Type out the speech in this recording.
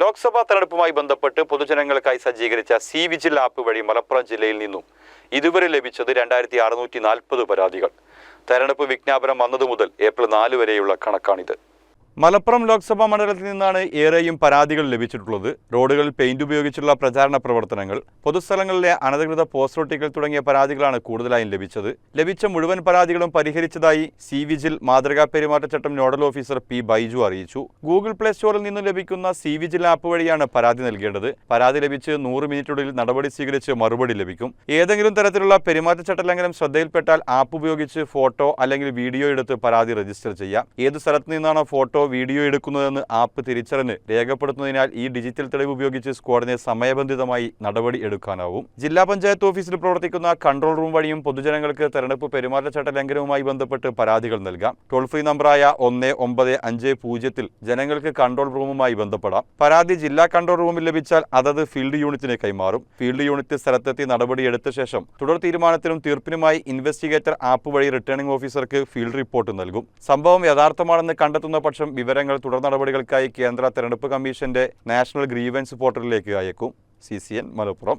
ലോക്സഭാ തെരഞ്ഞെടുപ്പുമായി ബന്ധപ്പെട്ട് പൊതുജനങ്ങൾക്കായി സജ്ജീകരിച്ച സി വിജിൽ ആപ്പ് വഴി മലപ്പുറം ജില്ലയിൽ നിന്നും ഇതുവരെ ലഭിച്ചത് രണ്ടായിരത്തി അറുന്നൂറ്റി നാൽപ്പത് പരാതികൾ. തെരഞ്ഞെടുപ്പ് വിജ്ഞാപനം വന്നതു മുതൽ ഏപ്രിൽ നാല് വരെയുള്ള കണക്കാണിത്. മലപ്പുറം ലോക്സഭാ മണ്ഡലത്തിൽ നിന്നാണ് ഏറെയും പരാതികൾ ലഭിച്ചിട്ടുള്ളത്. റോഡുകളിൽ പെയിന്റ് ഉപയോഗിച്ചുള്ള പ്രചാരണ പ്രവർത്തനങ്ങൾ പൊതുസ്ഥലങ്ങളിലെ അനധികൃത പോസ്റ്റർ തുടങ്ങിയ പരാതികളാണ് കൂടുതലായും ലഭിച്ചത്. ലഭിച്ച മുഴുവൻ പരാതികളും പരിഹരിച്ചതായി സി വിജിൽ മാതൃകാ പെരുമാറ്റച്ചട്ടം നോഡൽ ഓഫീസർ പി ബൈജു അറിയിച്ചു. ഗൂഗിൾ പ്ലേ സ്റ്റോറിൽ നിന്നും ലഭിക്കുന്ന സി വിജിൽ ആപ്പ് വഴിയാണ് പരാതി നൽകേണ്ടത്. പരാതി ലഭിച്ച് നൂറ് മിനിറ്റിനുള്ളിൽ നടപടി സ്വീകരിച്ച് മറുപടി ലഭിക്കും. ഏതെങ്കിലും തരത്തിലുള്ള പെരുമാറ്റച്ചട്ട ലംഘനം ശ്രദ്ധയിൽപ്പെട്ടാൽ ആപ്പ് ഉപയോഗിച്ച് ഫോട്ടോ അല്ലെങ്കിൽ വീഡിയോ എടുത്ത് പരാതി രജിസ്റ്റർ ചെയ്യാം. ഏത് സ്ഥലത്ത് നിന്നാണോ ഫോട്ടോ വീഡിയോ എടുക്കുന്നതെന്ന് ആപ്പ് തിരിച്ചറിഞ്ഞ് രേഖപ്പെടുത്തുന്നതിനാൽ ഈ ഡിജിറ്റൽ തെളിവ് ഉപയോഗിച്ച് സ്ക്വാഡിനെ സമയബന്ധിതമായി നടപടി എടുക്കാനാവും. ജില്ലാ പഞ്ചായത്ത് ഓഫീസിൽ പ്രവർത്തിക്കുന്ന കൺട്രോൾ റൂം വഴിയും പൊതുജനങ്ങൾക്ക് തെരഞ്ഞെടുപ്പ് പെരുമാറ്റച്ചട്ട ലംഘനവുമായി ബന്ധപ്പെട്ട് പരാതികൾ നൽകാം. ടോൾ ഫ്രീ നമ്പറായ ഒന്ന് ഒമ്പത് അഞ്ച് പൂജ്യത്തിൽ ജനങ്ങൾക്ക് കൺട്രോൾ റൂമുമായി ബന്ധപ്പെടാം. പരാതി ജില്ലാ കൺട്രോൾ റൂമിൽ ലഭിച്ചാൽ അതത് ഫീൽഡ് യൂണിറ്റിന് കൈമാറും. ഫീൽഡ് യൂണിറ്റ് സ്ഥലത്തെത്തി നടപടിയെടുത്ത ശേഷം തുടർ തീരുമാനത്തിനും തീർപ്പിനുമായി ഇൻവെസ്റ്റിഗേറ്റർ ആപ്പ് വഴി റിട്ടേണിംഗ് ഓഫീസർക്ക് ഫീൽഡ് റിപ്പോർട്ട് നൽകും. സംഭവം യഥാർത്ഥമാണെന്ന് കണ്ടെത്തുന്ന പക്ഷം വിവരങ്ങൾ തുടർ നടപടികൾക്കായി കേന്ദ്ര തെരഞ്ഞെടുപ്പ് കമ്മീഷന്റെ നാഷണൽ ഗ്രീവൻസ് പോർട്ടലിലേക്ക് അയക്കും. C C N Malappuram.